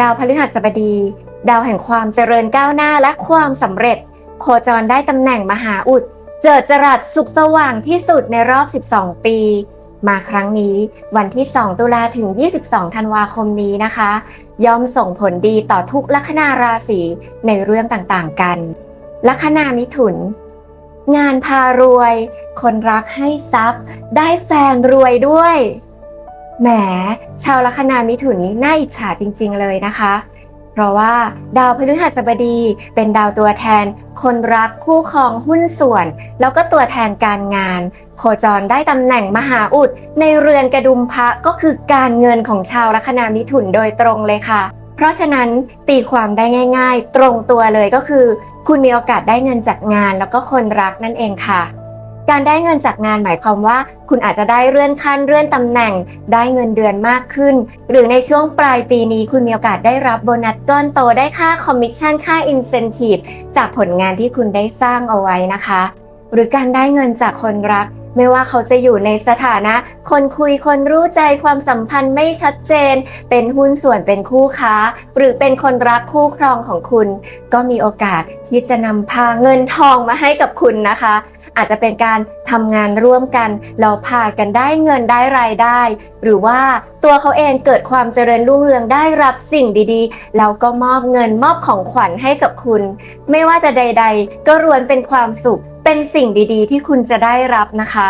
ดาวพฤหัสบดี ดาวแห่งความเจริญก้าวหน้าและความสำเร็จ โคจรได้ตำแหน่งมหาอุด เจิดจรัสสุขสว่างที่สุดในรอบ 12 ปี มาครั้งนี้วันที่ 2 ตุลาถึง 22 ธันวาคมนี้นะคะ ย่อมส่งผลดีต่อทุกลัคนาราศีในเรื่องต่างๆกัน ลัคนามิถุน งานพารวย คนรักให้ทรัพย์ ได้แฟนรวยด้วย แหม ชาวลัคนามิถุนนี้น่าอิจฉาจริง ๆ เลยนะคะ เพราะว่าดาวพฤหัสบดีเป็นดาวตัวแทน คนรักคู่ครองหุ้นส่วน แล้วก็ตัวแทนการงาน โคจรได้ตำแหน่งมหาอุด ในเรือนกระดุมพระก็คือการเงินของชาวลัคนามิถุนโดยตรงเลยค่ะ เพราะฉะนั้นตีความได้ง่าย ๆ ตรงตัวเลยก็คือ คุณมีโอกาสได้เงินจากงานแล้วก็คนรักนั่นเองค่ะ การได้เงินจากงานหมายความว่า คุณอาจจะได้เลื่อนขั้นเลื่อนตำแหน่ง ได้เงินเดือนมากขึ้น หรือในช่วงปลายปีนี้คุณมีโอกาสได้รับโบนัสก้อนโตได้ค่าคอมมิชชั่นค่าอินเซนティブจากผลงานที่คุณได้สร้างเอาไว้นะคะ หรือการได้เงินจากคนรัก ไม่ว่าเขาจะอยู่ในสถานะ คนคุยคนรู้ใจความสัมพันธ์ไม่ชัดเจน เป็นหุ้นส่วนเป็นคู่ค้า หรือเป็นคนรักคู่ครองของคุณ ก็มีโอกาสที่จะนำพาเงินทองมาให้กับคุณนะคะ อาจจะเป็นการทำงานร่วมกันแล้วพากันได้เงินได้รายได้ หรือว่าตัวเขาเองเกิดความเจริญรุ่งเรืองได้รับสิ่งดีๆ แล้วก็มอบเงินมอบของขวัญให้กับคุณ ไม่ว่าจะใด ๆ ก็รวนเป็นความสุข เป็นสิ่งดีๆ ที่คุณจะได้รับนะคะ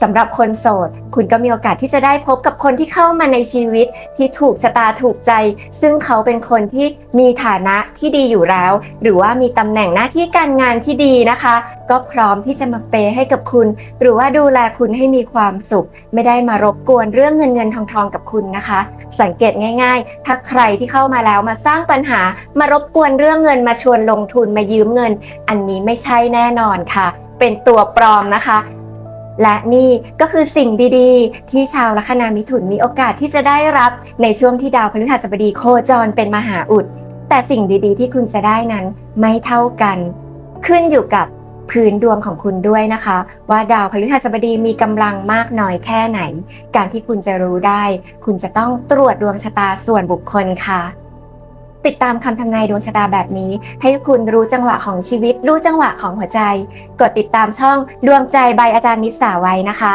สำหรับคนโสด คุณก็มีโอกาสที่จะได้พบกับคนที่เข้ามาในชีวิตที่ถูกชะตาถูกใจ ซึ่งเขาเป็นคนที่มีฐานะที่ดีอยู่แล้ว หรือว่ามีตำแหน่งหน้าที่การงานที่ดีนะคะ ก็พร้อมที่จะมาเปย์ให้กับคุณ หรือว่าดูแลคุณให้มีความสุข ไม่ได้มารบกวนเรื่องเงินเงินทองทองกับคุณนะคะ สังเกตง่าย ๆ ถ้าใครที่เข้ามาแล้วมาสร้างปัญหา มารบกวนเรื่องเงินมาชวนลงทุนมายืมเงิน อันนี้ไม่ใช่แน่นอนค่ะ เป็นตัวปลอมนะคะ และนี่ก็คือสิ่งดีๆ ที่ชาวลัคนามิถุนมีโอกาสที่จะได้รับในช่วงที่ดาวพฤหัสบดีโคจรเป็นมหาอุด แต่สิ่งดีๆ ที่คุณจะได้นั้นไม่เท่ากัน ขึ้นอยู่กับพื้นดวงของคุณด้วยนะคะ ว่าดาวพฤหัสบดีมีกำลังมากน้อยแค่ไหน การที่คุณจะรู้ได้ คุณจะต้องตรวจดวงชะตาส่วนบุคคลค่ะ ติดตามคำทำนายดวงชะตาแบบนี้ ให้คุณรู้จังหวะของชีวิต รู้จังหวะของหัวใจ กดติดตามช่องดวงใจใบอาจารย์นิสสาไว้นะคะ